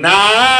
nine.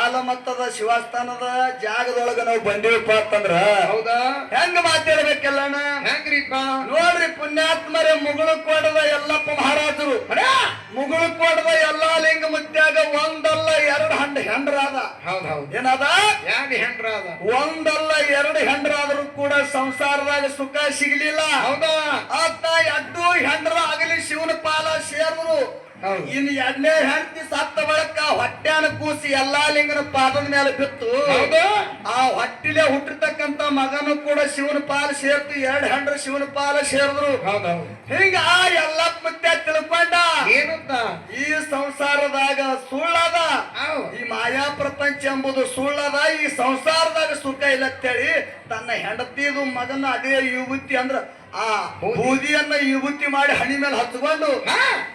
ಮತ್ತದ ಶಿವಸ್ಥಾನದ ಜಾಗದೊಳಗ ನಾವು ಬಂದಿವಪ್ಪ ಅಂತಂದ್ರ ಹೌದಾ? ಹೆಂಗ ಮಾತಾಡ್ಬೇಕಲ್ಲಣ್ಣ? ಹೆಂಗ್ರಿಪ್ಪ ನೋಡ್ರಿ ಪುಣ್ಯಾತ್ಮರೇ ಮುಗುಳು ಕೊಡದ ಎಲ್ಲಪ್ಪ ಮಹಾರಾಜರು. ಮುಗುಳು ಕೊಡದ ಎಲ್ಲಾ ಲಿಂಗ ಮುತ್ಯಾಗ ಒಂದಲ್ಲ ಎರಡು ಹಂಡ ಹೆಂಡ್ರಾದ. ಹೌದೌದು ಏನಾದ? ಏನದ ಹೆಂಡ್ರಾದ. ಒಂದಲ್ಲ ಎರಡು ಹೆಂಡ್ರಾದ್ರು ಕೂಡ ಸಂಸಾರದಾಗ ಸುಖ ಸಿಗ್ಲಿಲ್ಲ. ಹೌದಾ? ಅತ್ತ ಎಡ್ಡು ಹೆಂಡ್ರ ಆಗಲಿ ಶಿವನ ಪಾಲ ಸೇರಿದ್ರು ಹೌದು. ಇನ್ನು ಎರಡನೇ ಹೆಂಡತಿ ಸತ್ತ ಬಳಕ ಹೊಟ್ಯಾನ ಕೂಸಿ ಎಲ್ಲಾ ಲಿಂಗನ ಪಾದದ ಮೇಲೆ ಬಿತ್ತು. ಆ ಹೊಟ್ಟಿಲೆ ಹುಟ್ಟಿರ್ತಕ್ಕಂತ ಮಗನು ಕೂಡ ಶಿವನ ಪಾಲ ಸೇರ್ತು ಎರಡು ಹೆಂಡ್ರ ಶಿವನ ಪಾಲ ಸೇರಿದ್ರು. ಹಿಂಗ ಆ ಎಲ್ಲ ಮತ್ತೆ ತಿಳ್ಕೊಂಡ. ಏನಂತ? ಈ ಸಂಸಾರದಾಗ ಸುಳ್ಳದ. ಈ ಮಾಯಾ ಪ್ರಪಂಚ ಎಂಬುದು ಸುಳ್ಳದ. ಈ ಸಂಸಾರದಾಗ ಸುಖ ಇಲ್ಲ ಅಂತೇಳಿ ತನ್ನ ಹೆಂಡತಿದು ಮಗನ ಅದೇ ಯುವತಿ ಅಂದ್ರ ಆ ಬೂದಿಯನ್ನ ವಿಭೂತಿ ಮಾಡಿ ಹಣಿ ಮೇಲೆ ಹತ್ಕೊಂಡು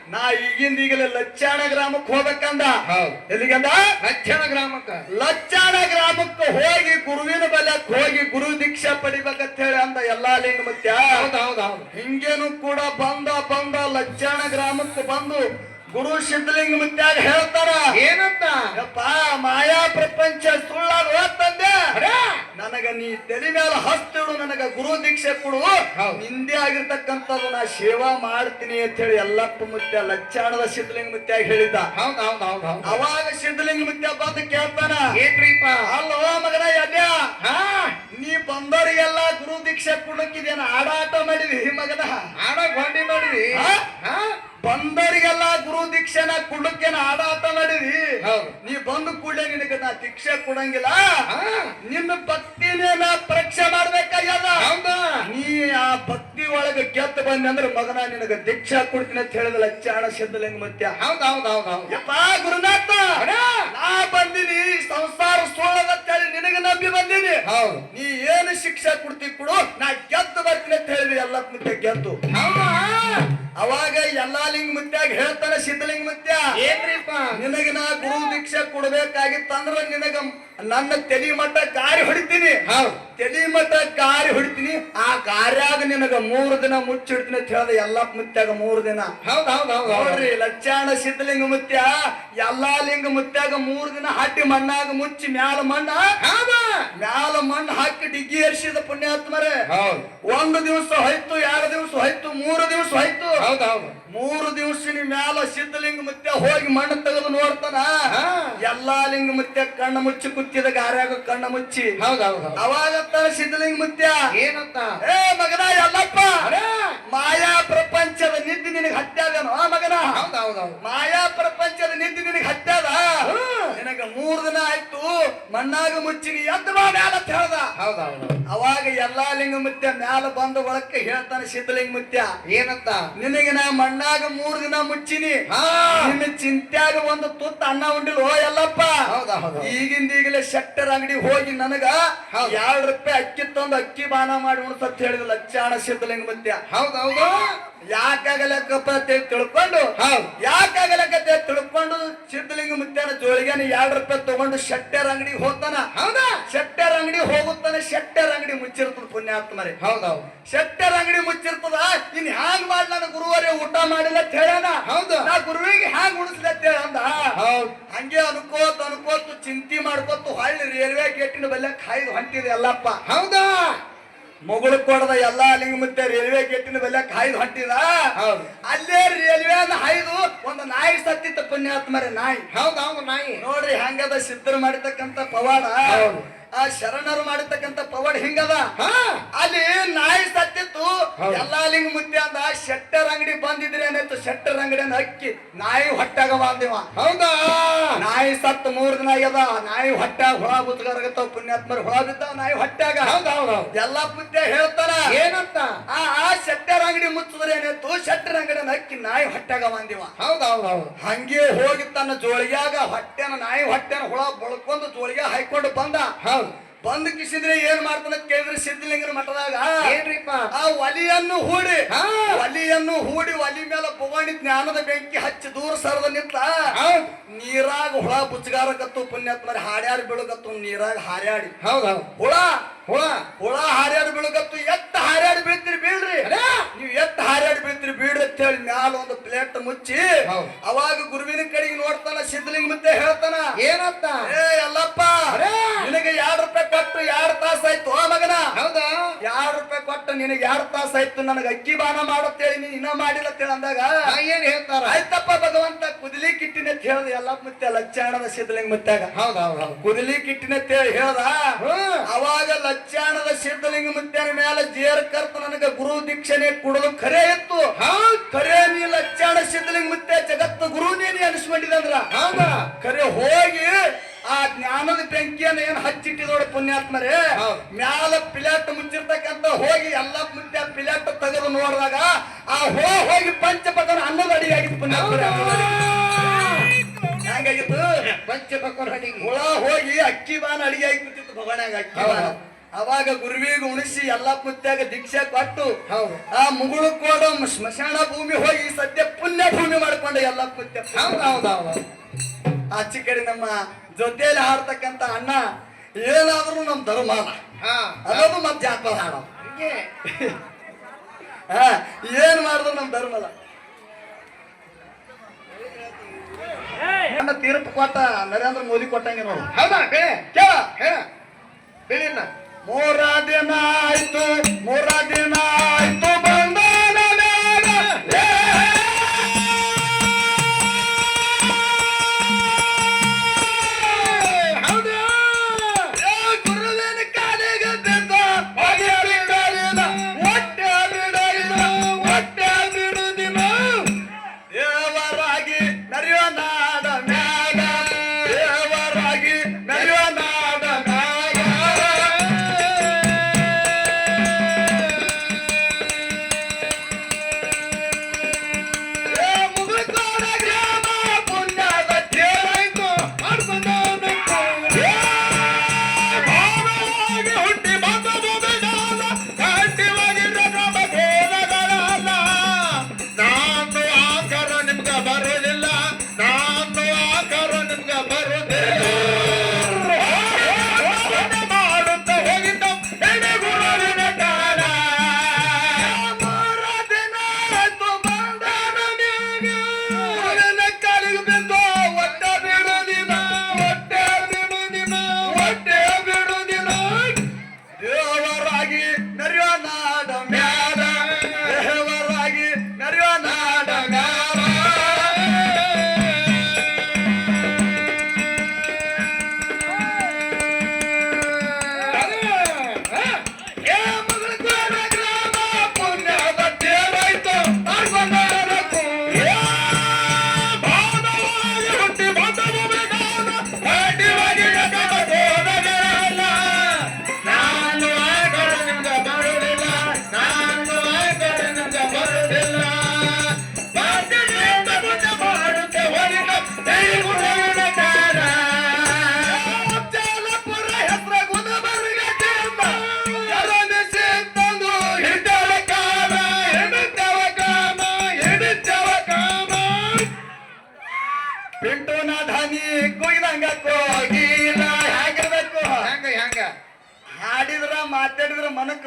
ನಾ ಈಗಿಂದ ಈಗಲೇ ಲಚ್ಚಾಣ ಗ್ರಾಮಕ್ಕೆ ಹೋಗ್ಬೇಕಂದ. ಹೌದ್. ಎಲ್ಲಿಗಂದ? ಲಚ್ಚಾಣ ಗ್ರಾಮಕ್ಕ. ಲಚ್ಚಾಣ ಗ್ರಾಮಕ್ಕೆ ಹೋಗಿ ಗುರುವಿನ ಬಲಕ್ಕೆ ಹೋಗಿ ಗುರು ದೀಕ್ಷಾ ಪಡಿಬೇಕಂತ ಹೇಳಿ ಅಂದ ಎಲ್ಲಾ ಲಿಂಗ ಮತ್ತೆ ಹೌದ್ ಹೌದ್ ಹೌದ್. ಹಿಂಗೇನು ಕೂಡ ಬಂದ ಬಂದ ಲಚ್ಚಾಣ ಗ್ರಾಮಕ್ಕೆ ಬಂದು ಗುರು ಸಿದ್ಧಲಿಂಗ ಮುತ್ಯಾಗ ಹೇಳ್ತಾರ ಏನಂತ? ಯಪ್ಪ ಮಾಯಾ ಪ್ರಪಂಚ ಸುಳ್ಳಾಗ ಹೋಗ್ತಂದೆ ನನಗೆ ನೀ ತಲೆ ಮೇಲೆ ಹಸ್ತಿಡು ನನಗ ಗುರು ದೀಕ್ಷೆ ಕೊಡು. ಹೌದು. ನಿಂದೆ ಆಗಿರ್ತಕ್ಕಂಥದ್ದು ನಾ ಸೇವಾ ಮಾಡ್ತೀನಿ ಅಂತ ಹೇಳಿ ಎಲ್ಲಪ್ಪ ಮುತ್ಯ ಲಚ್ಚಾಣದ ಸಿದ್ಧಲಿಂಗ ಮುತ್ಯ ಹೇಳಿದ್ದ. ಅವಾಗ ಸಿದ್ಧಲಿಂಗ ಮುತ್ಯ ಬಂದು ಕೇಳ್ತಾನ ಏನ್ರಿಪ್ಪ? ಅಲ್ಲೋ ಮಗನ ಹಾ? ನೀ ಬಂದವರಿಗೆಲ್ಲ ಗುರು ದೀಕ್ಷೆ ಕೊಡಕ್ಕಿದೇನ ಆಡಾಟ ಮಾಡಿದಿ ಮಗನ? ಆಡಕ್ ಗೊಂಡಿ ಮಾಡಿದಿ? ಬಂದವರಿಗೆಲ್ಲ ಗುರು ದೀಕ್ಷೆನ ಕೊಡಕ್ಕೇನ ಆಡಾಟ ನಡೀರಿ ಹೌದು. ನೀ ಬಂದು ಕೂಡಲೇ ನಿನಗೆ ನಾ ದೀಕ್ಷೆ ಕೊಡಂಗಿಲ್ಲ. ನಿನ್ನ ಭಕ್ತಿನೇ ನಾ ಪರೀಕ್ಷೆ ಮಾಡ್ಬೇಕಾಗ್ಯದ. ನೀ ಆ ಭಕ್ತಿ ಒಳಗೆ ಗೆದ್ದು ಬಂದೆ ಅಂದ್ರೆ ಮಗನ ನಿನಗೆ ದೀಕ್ಷೆ ಕೊಡ್ತೀನಿ ಅಂತ ಹೇಳಿದಲ್ಲ ಚಾಣ ಸಿದ್ಧಲಿಂಗ ಮತ್ಯ ಹೌದ್ ಹೌದ್ ಹೌದ್ ಹೌದ್ ಯಪ್ಪ ಗುರುನಾಥ ನಾ ಬಂದಿನಿ ಸಂಸಾರ ಸೋಳದಂತೇಳಿ ನಿನಗೆ ನಂಬಿ ಬಂದಿನಿ. ಹೌದು. ನೀ ಏನು ಶಿಕ್ಷೆ ಕೊಡ್ತಿ ಕೊಡು ನಾ ಗೆದ್ದು ಬರ್ತೀನಿ ಅಂತ ಹೇಳಿದ್ವಿ ಎಲ್ಲ ಗೆದ್ದು. ಹೌದಾ? ಅವಾಗ ಎಲ್ಲಾ ಲಿಂಗ ಮುತ್ಯಾಗ ಹೇಳ್ತಾನೆ ಸಿದ್ಧಲಿಂಗ ಮುತ್ಯ ಏನ್ರಿಪ್ಪ? ನಿನಗೆ ನಾ ಗುರು ದೀಕ್ಷೆ ಕೊಡ್ಬೇಕಾಗಿತ್ತಂದ್ರ ನಿನಗ ನನ್ನ ತಲಿ ಮಟ್ಟ ಕಾರಿ ಹೊಡಿತೀನಿ. ಹೌದ್. ತಲಿ ಮಟ್ಟ ಕಾರಿ ಹೊಡಿತೀನಿ. ಆ ಕಾರ್ಯಾಗ ನಿನಗ ಮೂರು ದಿನ ಮುಚ್ಚಿಡ್ತೀನಿ ಅಂತ ಹೇಳ್ದೆ ಎಲ್ಲಾ ಮುತ್ಯಾಗ ಮೂರು ದಿನ. ಹೌದ್ ಹೌದ್ ಹೌದ್ ಹೌದ್. ನೋಡ್ರಿ ಲಚ್ಚಾಣ ಸಿದ್ಧಲಿಂಗ ಮುತ್ಯ ಎಲ್ಲಾ ಲಿಂಗ ಮುತ್ಯಾಗ ಮೂರು ದಿನ ಹಟ್ಟಿ ಮಣ್ಣಾಗ ಮುಚ್ಚಿ ಮ್ಯಾಲ ಮಣ್ಣ. ಮ್ಯಾಲ ಮಣ್ಣು ಹಾಕಿ ಡಿಗ್ಗಿ ಏರ್ಸಿದ ಪುಣ್ಯಾತ್ಮರೇ. ಹೌದ್. ಒಂದು ದಿವಸ ಹೋಯ್ತು ಎರಡು ದಿವಸ ಹೋಯ್ತು ಮೂರು ದಿವಸ ಹೋಯ್ತು. ಮೂರು ದಿವಸಿನ ಮ್ಯಾಲ ಸಿದ್ಧಲಿಂಗ ಮತ್ತೆ ಹೋಗಿ ಮಣ್ಣು ತೆಗೆದು ನೋಡ್ತಾನ. ಎಲ್ಲಾ ಲಿಂಗ ಮತ್ತೆ ಕಣ್ಣು ಮುಚ್ಚಿ ಕುತ್ತಿದ ಗಾರ್ಯಾಗ ಕಣ್ಣು ಮುಚ್ಚಿ. ಅವಾಗತ್ತ ಸಿದ್ಧಲಿಂಗ ಮುತ್ಯ? ಏನಂತ ಏ ಮಗನ ಎಲ್ಲಪ್ಪ. ಮಾಯಾ ಪ್ರಪಂಚದ ನಿದ್ದೆ ನಿನಗೆ ಹತ್ಯಾದೇನೋ ಆ ಮಗನ? ಮಾಯಾ ಪ್ರಪಂಚದ ನಿದ್ದೆ ನಿನಗೆ ಹತ್ಯಾದ. ನಿನಗ ಮೂರ್ ದಿನ ಆಯ್ತು ಮಣ್ಣಾಗ ಮುಚ್ಚಿನಿ ಎದ್ದು ಅಂತ ಹೇಳ್ದ ಅವಾಗ ಎಲ್ಲಾ ಲಿಂಗ ಮುತ್ಯ ಮ್ಯಾಲ ಬಂದ ಒಳಕ್ಕೆ ಹೇಳ್ತಾನೆ ಸಿದ್ಧಲಿಂಗ ಮುತ್ಯ ಏನಂತ? ನಿನಗೆ ನಾ ಮಣ್ಣಾಗ ಮೂರ್ ದಿನ ಮುಚ್ಚಿನಿ. ನಿನ್ನ ಚಿಂತ್ಯಾಗ ಒಂದು ತುತ್ತ ಅನ್ನ ಉಂಡಿಲ್ ಓ ಎಲ್ಲಪ್ಪ ಹೌದಾ ಹೌದಾ ಈಗಿಂದ ಈಗಲೇ ಶೆಟ್ಟರ್ ಅಂಗಡಿ ಹೋಗಿ ನನಗ. ಎರಡ್ ರೂಪಾಯಿ ಅಕ್ಕಿ ತಂದು ಅಕ್ಕಿ ಬಾನ ಮಾಡಿ ಉಣ್ಸತ್ ಹೇಳಿದ ಲಕ್ಷಾಣ ಸಿದ್ಧಲಿಂಗ ಮುತ್ಯ ಹೌದೌದು. ಹೌದು ಯಾಕಾಗಲಕ್ಕಪ್ಪ ತಿಳ್ಕೊಂಡು ಹೌದ್. ಯಾಕಾಗಲಕ್ಕ ಅಂತ ಹೇಳಿ ತಿಳ್ಕೊಂಡು ಸಿದ್ಧಲಿಂಗ ಮುತ್ಯನ ಜೋಳಿಗೆನ ಎರಡ್ ರೂಪಾಯಿ ತಗೊಂಡು ಶೆಟ್ಟರ್ ಅಂಗಡಿ ಹೋಗ್ತಾನ. ಹೌದಾ? ಶೆಟ್ಟರ್ ಅಂಗಡಿ ಹೋಗುತ್ತಾನೆ ಶೆಟ್ಟರ್ ಅಂಗಡಿ ಮುಚ್ಚಿರ್ತದ ಪುಣ್ಯಾತ್ಮರಿ ಹೌದೌದು. ಹೌದ್ ಶೆಟ್ಟರ್ ಅಂಗಡಿ ಮುಚ್ಚಿರ್ತದ ಇನ್ ಹ್ಯಾಂಗ್ ಮಾಡಿ ನಾನು ಗುರುವರೇ ಊಟ ಮಾಡಿಲ್ಲ ಅಂತ ಹೇಳ್ಯಾನ. ಹೌದು. ನಾ ಗುರುವಿಗೆ ಹ್ಯಾಂಗ್ ಉಣಿಸ್ಲಿ ಅಂತ ಅಂದ ಹೌದು. ಹಂಗೆ ಅನ್ಕೋತ ಅನ್ಕೋತ್ ಚಿಂತಿ ಮಾಡ್ಕೋತ ಹಳ್ಳಿ ರೈಲ್ವೆ ಗೇಟಿನ ಬಲ್ಲೆ ಕಾಯ್ದು ಹೊಂಟಿದೆ ಎಲ್ಲಪ್ಪ. ಹೌದಾ? ಮುಗುಳು ಕೊಡದ ಎಲ್ಲಾ ಲಿಂಗ ಮತ್ತೆ ರೈಲ್ವೆ ಗೇಟಿನ ಬಲ್ಲೆ ಕಾಯ್ದು ಹೊಂಟಿದ. ಹೌದು. ಅಲ್ಲೇ ರೈಲ್ವೆ ಹಾಯ್ದು ಒಂದು ನಾಯಿ ಸತ್ತಿತ್ತು ಪುಣ್ಯಾತ್ಮರೇ ನಾಯಿ. ಹೌದ್ ಹೌದು ನಾಯಿ. ನೋಡ್ರಿ ಹಂಗದ ಸಿದ್ಧರು ಮಾಡಿರ್ತಕ್ಕಂತ ಪವಾಡ. ಹೌದು. ಆ ಶರಣರು ಮಾಡಿರ್ತಕ್ಕಂಥ ಪವಾಡ ಹಿಂಗದ? ಅಲ್ಲಿ ನಾಯಿ ಸತ್ತಿತ್ತು. ಎಲ್ಲಾ ಲಿಂಗ ಮುದ್ದೆ ಅಂದ ಶೆಟ್ಟರ್ ಅಂಗಡಿ ಬಂದಿದ್ರೆ ಏನಾಯ್ತು? ಶೆಟ್ಟರ್ ಅಂಗಡಿ ಅಕ್ಕಿ ನಾಯಿ ಹೊಟ್ಟಾಗ ಬಂದಿವ ಹೌದಾ? ನಾಯಿ ಸತ್ತು ಮೂರ್ ದಿನ ಆಗ್ಯದ. ನಾಯಿ ಹೊಟ್ಟಾಗ ಹುಳ ಬುತ್ಗಾರಗತ್ತಾವ ಪುಣ್ಯಾತ್ಮರು ಹುಳ ಬಿದ್ದಾವ ನಾಯಿ ಹೊಟ್ಟಾಗ ಹೌದ್ ಎಲ್ಲಾ ಮುದ್ದೆ ಹೇಳ್ತಾರ ಏನಂತ? ಆ ಆ ಶೆಟ್ಟರ್ ಅಂಗಡಿ ಮುಚ್ಚಿದ್ರೆ ಏನಾಯ್ತು? ಶೆಟ್ಟರ್ ಅಂಗಡಿ ಅಕ್ಕಿ ನಾಯಿ ಹೊಟ್ಟಾಗ ಬಂದಿವ ಹೌದ್ ಹೌದ್ ಹೌದ್. ಹಂಗೆ ಹೋಗಿ ತನ್ನ ಜೋಳಿಗ್ಯಾಗ ಹೊಟ್ಟೆನ ನಾಯಿ ಹೊಟ್ಟೆನ ಹುಳ ಬಳ್ಕೊಂಡು ಜೋಳಿಗೆ ಹಾಕೊಂಡು ಬಂದ. ಹೌದ್. ಬಂದ್ ಕಿಸಿದ್ರೆ ಏನ್ ಮಾಡ್ತಾನೆ ಕೇಳಿದ್ರೆ ಸಿದ್ಧಲಿಂಗನ ಮಠದಾಗ. ಏನ್ರಿಪ್ಪ? ಆ ಒಲಿಯನ್ನು ಹೂಡಿ. ಒಲಿಯನ್ನು ಹೂಡಿ ಒಲಿ ಮೇಲೆ ಪುಗಾಣಿ ಜ್ಞಾನದ ಬೆಂಕಿ ಹಚ್ಚಿ ದೂರ ಸರದ ನಿಂತ. ಹೌದ್. ನೀರಾಗ ಹುಳ ಬುಚ್ಚಗಾರಕತ್ತು ಪುಣ್ಯಾತ್ಮರ ಹಾಡ್ಯಾಡಿ ಬೀಳಕತ್ತು ನೀರಾಗ ಹಾರ್ಯಾಡಿ. ಹೌದ್. ಹುಳ ಹುಳ ಹುಳ ಹಾರ್ಯಾಡಿ ಬೀಳಕತ್ತು ಎತ್ತ ಹಾರ್ಯಾಡ್ ಬೀಳ್ತೀರಿ ಬೀಳ್ರಿ. ನೀವು ಎತ್ತ ಹಾರ್ಯಾಡ್ ಬೀಳ್ತೀರಿ ಬೀಳ್ರಿ ಅಂತ ಹೇಳಿ ಮ್ಯಾಲ ಒಂದು ಪ್ಲೇಟ್ ಮುಚ್ಚಿ. ಅವಾಗ ಗುರುವಿನ ಕಡೆಗೆ ನೋಡ್ತಾನ ಸಿದ್ಧಲಿಂಗ ಮತ್ತೆ ಹೇಳ್ತಾನ. ಏನಂತ? ಏ ಎಲ್ಲಪ್ಪ ನಿನಗೆ ಎರಡ್ ರೂಪಾಯಿ ಕೊಟ್ಟು ಎರಡ್ ತಾಸ ಆಯ್ತು ಆ ಮಗನ? ಹೌದಾ? ಎರಡ್ ರೂಪಾಯಿ ಕೊಟ್ಟು ನಿನಗೆ ಎರಡ್ ತಾಸ ಆಯ್ತು ನನಗೆ ಅಕ್ಕಿ ಬಾನ ಮಾಡುತ್ತೇಳಿ ನೀನು ಇನ್ನ ಮಾಡಿಲ್ಲ ಅಂತೇಳಿ ಅಂದಾಗ ಏನ್ ಹೇಳ್ತಾರ? ಆಯ್ತಪ್ಪ ಭಗವಂತ ಕುದಲಿ ಕಿಟ್ಟಿನ ಅಂತ ಹೇಳ್ದ ಎಲ್ಲ ಮತ್ತೆ ಲಚ್ಚಾಣದ ಸಿದ್ಧಲಿಂಗ ಮುತ್ತಾಗ ಹೌದ್ ಹೌದಾ ಕುದಲಿ ಕಿಟ್ಟಿನ ಅಂತ ಹೇಳಿ ಹೇಳ್ದ. ಅವಾಗ ಲಚ್ಚಾಣದ ಸಿದ್ಧಲಿಂಗ ಮುತ್ತನ ಮೇಲೆ ಜೇರ್ ಕರ್ತ ನನಗೆ ಗುರು ದೀಕ್ಷಣೆ ಕೊಡಲು ಖರೆ ಇತ್ತು. ಖರೆ ನೀ ಲಚ್ಚಾಣ ಸಿದ್ಧಲಿಂಗ ಮುತ್ತೆ ಜಗತ್ತು ಗುರು ನೀನಿ ಅನಿಸ್ಕೊಂಡಿದಂದ್ರ ಹೌದಾ? ಖರೆ ಹೋಗಿ ಆ ಜ್ಞಾನದ ಬೆಂಕಿಯನ್ನ ಏನ್ ಹಚ್ಚಿಟ್ಟಿದೋಡ ಪುಣ್ಯಾತ್ಮರೇ. ಮ್ಯಾಲ ಪಿಲಾಟ್ ಮುಚ್ಚಿರ್ತಕ್ಕಂತ ಹೋಗಿ ಎಲ್ಲ ಮುಂದೆ ಪಿಲಾಟ್ ತೆಗೆದು ನೋಡಿದಾಗ ಆ ಹೋ ಹೋಗಿ ಪಂಚಪದನ ಅನ್ನದ ಅಡಿಗೆ ಆಗಿತ್ತು ಪುಣ್ಯಾತ್ಮರ. ಹೆಂಗಾಗಿತ್ತು? ಹಡಿಗೆ ಹುಳ ಹೋಗಿ ಅಕ್ಕಿ ಬಾನ ಅಡಿಗೆ ಆಗಿಬಿಟ್ಟಿತ್ತು ಭಗವಾನಾಗ ಅಕ್ಕಿ ಬಾನ. ಅವಾಗ ಗುರುವಿಗೆ ಉಣಿಸಿ ಎಲ್ಲ ಪುತ್ತಾಗ ದೀಕ್ಷೆ ಕೊಟ್ಟು ಆ ಮುಗುಳು ಕೋಡ ಸ್ಮಶಾನ ಭೂಮಿ ಹೋಗಿ ಸದ್ಯ ಪುಣ್ಯ ಭೂಮಿ ಮಾಡ್ಕೊಂಡು ಎಲ್ಲ ಮುತ್ಯ ಆಚೆ ಕಡೆ ನಮ್ಮ ಜೊತೆಯಲ್ಲಿ ಹಾಡ್ತಕ್ಕಂತ ಅಣ್ಣ ಏನಾದ್ರೂ ನಮ್ ಧರ್ಮ ಅದ. ಮತ್ತೆ ಜಾನಪದ ಹಾಡ ಏನ್ ಮಾಡಿದ್ರು ನಮ್ ಧರ್ಮ ಅದ ಅಣ್ಣ ತೀರ್ಪು ಕೊಟ್ಟ ನರೇಂದ್ರ ಮೋದಿ ಕೊಟ್ಟಂಗೆ ನೋಡು. ಹೌದಾ ಕೇಳ. ಹೇಳ ಬೆಳೆನ ಮೂರ ದಿನ ಆಯ್ತು ಮೂರ ದಿನ ಆಯ್ತು.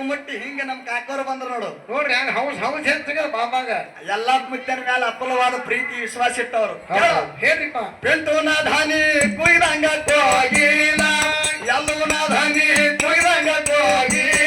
ಮುಟ್ಟಿ ಹಿಂಗ ನಮ್ ಕಾಕೋರ್ ಬಂದ್ರ ನೋಡು. ನೋಡ್ರಿ ಹಂಗ ಹೌಸ್ ಹೌಸ್ ಹೆಚ್ಚಿಗೆ ಬಾಬಾಗ ಎಲ್ಲಾ ಮುತ್ತನ ಮ್ಯಾಲ ಅಪ್ಪಲವಾದ ಪ್ರೀತಿ ವಿಶ್ವಾಸ ಇಟ್ಟವ್ರು. ಹೇಳ್ರಿಪ್ಪ. ಪಿಂಟು ಧಾನಿ ಕುಯ್ದಂಗ ಕೋಗಿಲ್ಲ ಎಲ್ಲೂ ನಾ ಧಾನಿ ಕುಯ್ದಂಗ ಕೋಗಿಲ್ಲ